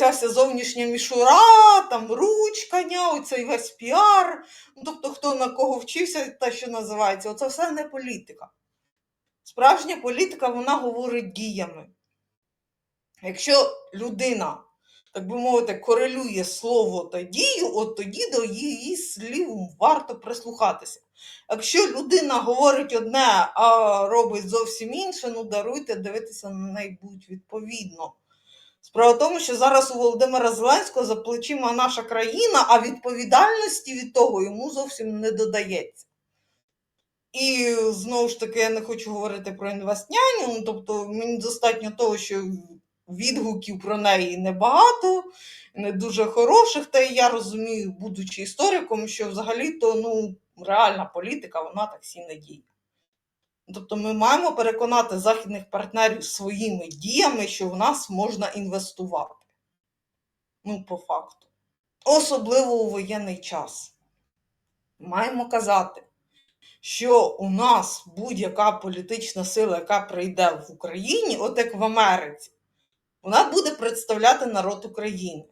оця вся зовнішня мішура, там ручкання, оцей весь піар. Ну, тобто, хто на кого вчився, те, що називається, оце все не політика. Справжня політика, вона говорить діями. Якщо людина, так би мовити, корелює слово та дію, от тоді до її слів варто прислухатися. Якщо людина говорить одне, а робить зовсім інше, ну даруйте, дивитися на неї будуть відповідно. Справа в тому, що зараз у Володимира Зеленського за плечима наша країна, а відповідальності від того йому зовсім не додається. І знову ж таки, я не хочу говорити про інвестняню, ну, тобто мені достатньо того, що відгуків про неї небагато, не дуже хороших, та я розумію, будучи істориком, що взагалі-то ну, реальна політика, вона так всі не діє. Тобто ми маємо переконати західних партнерів своїми діями, що в нас можна інвестувати. Ну, по факту. Особливо у воєнний час. Маємо казати, що у нас будь-яка політична сила, яка прийде в Україні, от як в Америці, вона буде представляти народ України.